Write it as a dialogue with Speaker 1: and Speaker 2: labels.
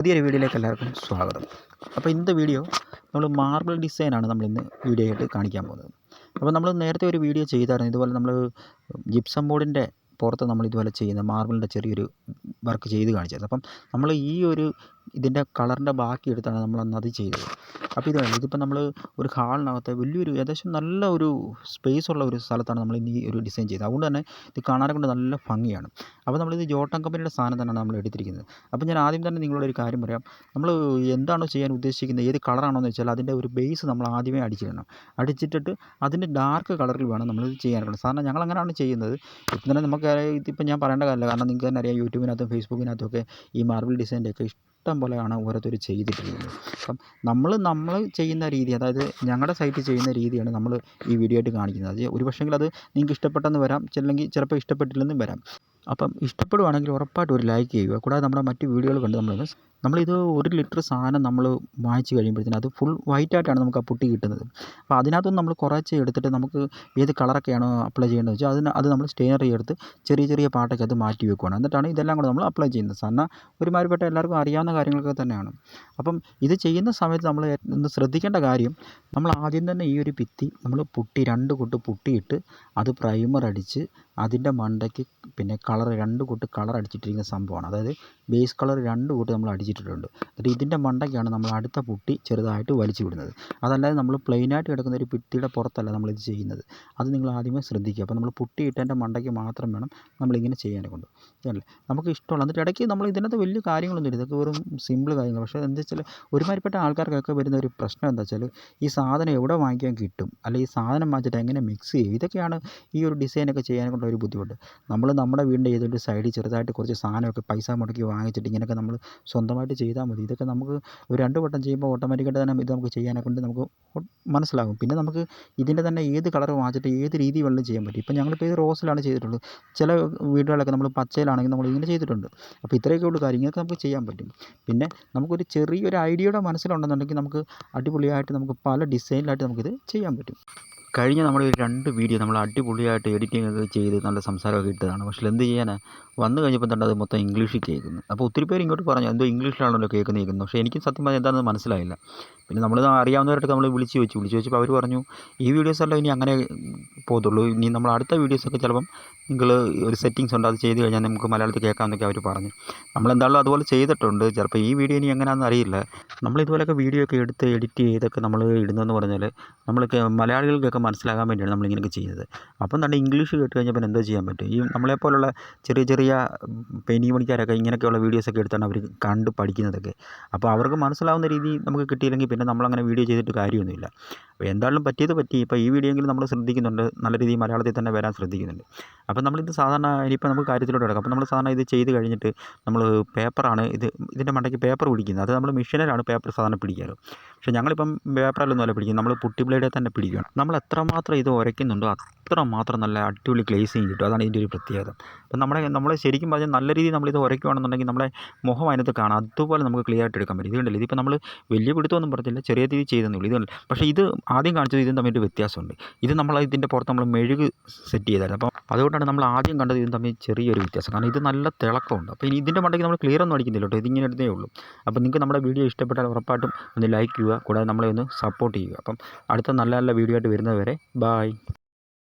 Speaker 1: പുതിയൊരു വീഡിയോയിലേക്ക് എല്ലാവർക്കും സ്വാഗതം. അപ്പോൾ ഇന്നത്തെ വീഡിയോ നമ്മൾ മാർബിൾ ഡിസൈനാണ് നമ്മൾ ഇന്ന് വീഡിയോ ആയിട്ട് കാണിക്കാൻ പോകുന്നത്. അപ്പോൾ നമ്മൾ നേരത്തെ ഒരു വീഡിയോ ചെയ്തായിരുന്നു. ഇതുപോലെ നമ്മൾ ജിപ്സം ബോർഡിന്റെ പുറത്ത് നമ്മൾ ഇതുപോലെ ചെയ്യുന്ന മാർബിളിന്റെ ചെറിയൊരു വർക്ക് ചെയ്ത് കാണിച്ചത്. അപ്പം നമ്മൾ ഈ ഒരു ഇതിന്റെ കളറിന്റെ ബാക്കി എടുത്താണ് നമ്മൾ അന്ന് അത് ചെയ്തത്. അപ്പോൾ ഇത് കണ്ടോ? ഇതിപ്പോൾ നമ്മൾ ഒരു ഹാളിനകത്ത് വലിയൊരു ഏകദേശം നല്ല ഒരു സ്പേസ് ഉള്ള ഒരു സ്ഥലത്താണ് നമ്മൾ ഇനി ഒരു ഡിസൈൻ ചെയ്തത്. അതുകൊണ്ട് തന്നെ ഇത് കാണാനെ കൊണ്ട് നല്ല ഭംഗിയാണ്. അപ്പോൾ നമ്മളിത് ജോട്ടം കമ്പനിയുടെ സാധനം തന്നെയാണ് നമ്മൾ എടുത്തിരിക്കുന്നത്. അപ്പോൾ ഞാൻ ആദ്യം തന്നെ നിങ്ങളോട് ഒരു കാര്യം പറയാം. നമ്മൾ എന്താണോ ചെയ്യാൻ ഉദ്ദേശിക്കുന്നത് ഏത് കളറാണോ എന്ന് വെച്ചാൽ അതിന്റെ ഒരു ബേസ് നമ്മൾ ആദ്യമേ അടിച്ചിടണം. അടിച്ചിട്ടിട്ട് അതിന്റെ ഡാർക്ക് കളറിൽ വേണം നമ്മളിത് ചെയ്യാനുള്ളത് സാധാരണ ഞങ്ങൾ അങ്ങനെയാണ് ചെയ്യുന്നത്. ഇപ്പം തന്നെ നമുക്ക് ഇതിപ്പോൾ ഞാൻ പറയേണ്ട കാര്യമില്ല. കാരണം നിങ്ങൾക്ക് തന്നെ അറിയാം യൂട്യൂബിനകത്തും ഫേസ്ബുക്കിനകത്തും ഒക്കെ ഈ മാർബിൾ ഡിസൈന്റെ ഒക്കെ ഇഷ്ടം പോലെയാണ് ഓരോരുത്തർ ചെയ്തിട്ടുള്ളത് അപ്പം നമ്മൾ നമ്മൾ ചെയ്യുന്ന രീതി അതായത് ഞങ്ങളുടെ സൈറ്റിൽ ചെയ്യുന്ന രീതിയാണ് നമ്മൾ ഈ വീഡിയോ ആയിട്ട് കാണിക്കുന്നത്. അത് ഒരു പക്ഷേങ്കിൽ അത് നിങ്ങൾക്ക് ഇഷ്ടപ്പെട്ടെന്ന് വരാം ചിലെങ്കിൽ ചിലപ്പോൾ ഇഷ്ടപ്പെട്ടില്ലെന്നും വരാം. അപ്പം ഇഷ്ടപ്പെടുവാണെങ്കിൽ ഉറപ്പായിട്ടും ഒരു ലൈക്ക് ചെയ്യുക. കൂടാതെ നമ്മുടെ മറ്റ് വീഡിയോകൾ കണ്ട് നമ്മൾ നമ്മളിത് ഒരു ലിറ്റർ സാധനം നമ്മൾ വാങ്ങിച്ച് കഴിയുമ്പോഴത്തേനും അത് ഫുൾ വൈറ്റ് ആയിട്ടാണ് നമുക്ക് ആ പുട്ടി കിട്ടുന്നത്. അപ്പോൾ അതിനകത്തുനിന്ന് നമ്മൾ കുറച്ച് എടുത്തിട്ട് നമുക്ക് ഏത് കളറൊക്കെയാണോ അപ്ലൈ ചെയ്യേണ്ടത് വെച്ചാൽ അതിന് അത് നമ്മൾ സ്റ്റെയർ എടുത്ത് ചെറിയ ചെറിയ പാട്ടൊക്കെ അത് മാറ്റി വെക്കുകയാണ് എന്നിട്ടാണ് ഇതെല്ലാം കൂടെ നമ്മൾ അപ്ലൈ ചെയ്യുന്നത്. സാധാരണ ഒരുമാതിരിപ്പെട്ട എല്ലാവർക്കും അറിയാവുന്ന കാര്യങ്ങളൊക്കെ തന്നെയാണ്. അപ്പം ഇത് ചെയ്യുന്ന സമയത്ത് നമ്മൾ ഒന്ന് ശ്രദ്ധിക്കേണ്ട കാര്യം നമ്മൾ ആദ്യം തന്നെ ഈ ഒരു ഭിത്തി നമ്മൾ പുട്ടി രണ്ട് കൊട്ട് പുട്ടിയിട്ട് അത് പ്രൈമർ അടിച്ച് അതിന്റെ മണ്ടയ്ക്ക് പിന്നെ കളർ രണ്ട് കൊട്ട് കളർ അടിച്ചിട്ടിരിക്കുന്ന സംഭവമാണ്. അതായത് ബേസ് കളർ രണ്ട് കൊട്ട് നമ്മൾ അടിച്ചിട്ടിട്ടുണ്ട് എന്നിട്ട് ഇതിന്റെ മണ്ടയ്ക്കാണ് നമ്മൾ അടുത്ത പുട്ടി ചെറുതായിട്ട് വലിച്ചു വിടുന്നത്. അതല്ലാതെ നമ്മൾ പ്ലെയിനായിട്ട് കിടക്കുന്ന ഒരു ഭിത്തിയുടെ പുറത്തല്ല നമ്മളിത് ചെയ്യുന്നത്. അത് നിങ്ങൾ ആദ്യമേ ശ്രദ്ധിക്കുക. അപ്പോൾ നമ്മൾ പുട്ടി ഇട്ടതിന്റെ മണ്ടയ്ക്ക് മാത്രം വേണം നമ്മളിങ്ങനെ ചെയ്യാൻ കൊണ്ട്. അല്ലേ നമുക്ക് ഇഷ്ടമുള്ള എന്നിട്ട് ഇടയ്ക്ക് നമ്മൾ ഇതിനകത്ത് വലിയ കാര്യങ്ങളൊന്നും ഇല്ല ഇതൊക്കെ വെറും സിമ്പിൾ കാര്യങ്ങൾ. പക്ഷേ എന്താ വെച്ചാൽ ഒരുമാതിരിപ്പെട്ട ആൾക്കാർക്കൊക്കെ വരുന്ന ഒരു പ്രശ്നം എന്താ വെച്ചാൽ ഈ സാധനം എവിടെ വാങ്ങിക്കാൻ കിട്ടും? അല്ലെങ്കിൽ ഈ സാധനം വാങ്ങിച്ചിട്ട് എങ്ങനെ മിക്സ് ചെയ്യും? ഇതൊക്കെയാണ് ഈ ഒരു ഡിസൈനൊക്കെ ചെയ്യാൻ കൊണ്ട് ഒരു ബുദ്ധിമുട്ട്. നമ്മൾ നമ്മുടെ വീടിന്റെ ഏതൊരു സൈഡിൽ ചെറുതായിട്ട് കുറച്ച് സാധനമൊക്കെ പൈസ മുടക്കി വാങ്ങിച്ചിട്ട് ഇങ്ങനെയൊക്കെ നമ്മൾ സ്വന്തമായിട്ട് ചെയ്താൽ മതി. ഇതൊക്കെ നമുക്ക് ഒരു രണ്ട് വട്ടം ചെയ്യുമ്പോൾ ഓട്ടോമാറ്റിക്കായിട്ട് തന്നെ ഇത് നമുക്ക് ചെയ്യാനെ കൊണ്ട് നമുക്ക് മനസ്സിലാകും. പിന്നെ നമുക്ക് ഇതിന്റെ തന്നെ ഏത് കളർ വാങ്ങിച്ചിട്ട് ഏത് രീതി വേണമെങ്കിലും ചെയ്യാൻ പറ്റും. ഇപ്പം ഞങ്ങളിപ്പോൾ ഇത് റോസിലാണ് ചെയ്തിട്ടുള്ളത്. ചില വീടുകളൊക്കെ നമ്മൾ പച്ചയിലാണെങ്കിൽ നമ്മൾ ഇങ്ങനെ ചെയ്തിട്ടുണ്ട്. അപ്പോൾ ഇത്രയൊക്കെ ഉള്ളൂ കാര്യങ്ങളൊക്കെ നമുക്ക് ചെയ്യാൻ പറ്റും. പിന്നെ നമുക്കൊരു ചെറിയൊരു ഐഡിയയുടെ മനസ്സിലുണ്ടെന്നുണ്ടെങ്കിൽ നമുക്ക് അടിപൊളിയായിട്ട് നമുക്ക് പല ഡിസൈനിലായിട്ട് നമുക്കിത് ചെയ്യാൻ പറ്റും. കഴിഞ്ഞ നമ്മുടെ ഒരു രണ്ട് വീഡിയോ നമ്മൾ അടിപൊളിയായിട്ട് എഡിറ്റിംഗ് ഒക്കെ ചെയ്ത് നല്ല സംസാരമൊക്കെ ഇട്ടതാണ്. പക്ഷേ എന്ത് ചെയ്യാനാണ് വന്നു കഴിഞ്ഞപ്പോൾ തന്നെ അത് മൊത്തം ഇംഗ്ലീഷിൽ കേൾക്കുന്നു. അപ്പോൾ ഒത്തിരി പേര് ഇങ്ങോട്ട് പറഞ്ഞു എന്തോ ഇംഗ്ലീഷിലാണല്ലോ കേൾക്കുന്നത് കേൾക്കുന്നത് പക്ഷേ എനിക്കും സത്യം പറഞ്ഞാൽ എന്താണെന്ന് മനസ്സിലായില്ല. പിന്നെ നമ്മൾ അറിയാവുന്നവരൊക്കെ നമ്മൾ വിളിച്ച് വെച്ചു. വിളിച്ച് വെച്ചപ്പോൾ അവർ പറഞ്ഞു ഈ വീഡിയോസെല്ലാം ഇനി അങ്ങനെ പോകത്തുള്ളൂ. ഇനി നമ്മൾ അടുത്ത വീഡിയോസൊക്കെ ചിലപ്പം നിങ്ങൾ ഒരു സെറ്റിങ്സ് ഉണ്ട് അത് ചെയ്ത് കഴിഞ്ഞാൽ നമുക്ക് മലയാളത്തിൽ കേൾക്കാമെന്നൊക്കെ അവർ പറഞ്ഞു. നമ്മൾ എന്തായാലും അതുപോലെ ചെയ്തിട്ടുണ്ട്. ചിലപ്പോൾ ഈ വീഡിയോ ഇനി എങ്ങനെയാണെന്ന് അറിയില്ല. നമ്മൾ ഇതുപോലെയൊക്കെ വീഡിയോ ഒക്കെ എടുത്ത് എഡിറ്റ് ചെയ്തൊക്കെ നമ്മൾ ഇടുന്നതെന്ന് പറഞ്ഞാൽ നമ്മൾ മലയാളികൾക്കൊക്കെ മനസ്സിലാകാൻ വേണ്ടിയാണ് നമ്മളിങ്ങനെയൊക്കെ ചെയ്യുന്നത്. അപ്പം തന്നെ ഇംഗ്ലീഷ് കേട്ട് കഴിഞ്ഞാൽ പിന്നെ എന്തോ ചെയ്യാൻ പറ്റും? ഈ നമ്മളെപ്പോലുള്ള ചെറിയ ചെറിയ പെയിന്റിങ് പണിക്കാരൊക്കെ ഇങ്ങനെയൊക്കെയുള്ള വീഡിയോസൊക്കെ എടുത്താണ് അവർ കണ്ട് പഠിക്കുന്നതൊക്കെ. അപ്പോൾ അവർക്ക് മനസ്സിലാവുന്ന രീതി നമുക്ക് കിട്ടിയില്ലെങ്കിൽ പിന്നെ നമ്മളങ്ങനെ വീഡിയോ ചെയ്തിട്ട് കാര്യമൊന്നുമില്ല. എന്തായാലും പറ്റിയത് പറ്റി. ഇപ്പോൾ ഈ വീഡിയോ എങ്കിലും നമ്മൾ ശ്രദ്ധിക്കുന്നുണ്ട്. നല്ല രീതിയിൽ മലയാളത്തിൽ തന്നെ വരാൻ ശ്രദ്ധിക്കുന്നുണ്ട്. അപ്പോൾ നമ്മളിത് സാധാരണ ഇനിയിപ്പോൾ നമുക്ക് കാര്യത്തിലോട്ട് കിടക്കാം. അപ്പോൾ നമ്മൾ സാധാരണ ഇത് ചെയ്ത് കഴിഞ്ഞിട്ട് നമ്മൾ പേപ്പറാണ് ഇത് ഇതിന്റെ മണ്ടയ്ക്ക് പേപ്പർ പിടിക്കുന്നത്. അത് നമ്മൾ മെഷീനിലാണ് പേപ്പർ സാധാരണ പിടിക്കാറ്. പക്ഷേ ഞങ്ങളിപ്പം പേപ്പറിലൊന്നും അല്ല പിടിക്കുന്നത്. നമ്മൾ പുട്ടി ബ്ലേഡിൽ തന്നെ പിടിക്കുകയാണ്. നമ്മൾ എത്രമാത്രം ഇത് ഉരയ്ക്കുന്നുണ്ടോ അത്രമാത്രം നല്ല അടിപൊളി ഗ്ലേസിങ് കിട്ടും. അതാണ് ഇതിന്റെ ഒരു പ്രത്യേകത. അപ്പം നമ്മുടെ നമ്മൾ ശരിക്കും പറഞ്ഞാൽ നല്ല രീതിയിൽ നമ്മളിത് ഉരയ്ക്കുകയാണെന്നുണ്ടെങ്കിൽ നമ്മുടെ മുഖം അതിനകത്ത് കാണാം. അതുപോലെ നമുക്ക് ക്ലിയർ ആയിട്ട് എടുക്കാൻ പറ്റും. ഇതുണ്ടല്ലോ ഇതിപ്പോൾ നമ്മൾ വലിയ പിടുത്തമൊന്നും പറഞ്ഞില്ല ചെറിയ രീതിയിൽ ചെയ്തെന്നുള്ളൂ ഇതുണ്ട് പക്ഷേ ഇത് ആദ്യം കാണിച്ചത് ഇതും തമ്മിൽ വ്യത്യാസമുണ്ട്. ഇത് നമ്മൾ ഇതിന്റെ പുറത്ത് നമ്മൾ മെഴുക് സെറ്റ് ചെയ്തായിരുന്നു. അപ്പം അതുകൊണ്ടാണ് നമ്മൾ ആദ്യം കണ്ടത് ഇതും തമ്മിൽ ചെറിയൊരു വ്യത്യാസം. കാരണം ഇത് നല്ല തിളക്കമുണ്ട്. അപ്പോൾ ഇനി ഇതിന്റെ മണ്ടയ്ക്ക് നമ്മൾ ക്ലിയർ ഒന്നും അടിക്കുന്നില്ല കേട്ടോ. ഇതിങ്ങനെ എടുത്തേ ഉള്ളൂ. അപ്പോൾ നിങ്ങൾക്ക് നമ്മുടെ വീഡിയോ ഇഷ്ടപ്പെട്ടാൽ ഉറപ്പായിട്ടും ഒന്ന് ലൈക്ക് ചെയ്യുക. കൂടാതെ നമ്മളെ ഒന്ന് സപ്പോർട്ട് ചെയ്യുക. അപ്പം അടുത്ത നല്ല നല്ല വീഡിയോ ആയിട്ട് വരുന്നവരെ ബായ്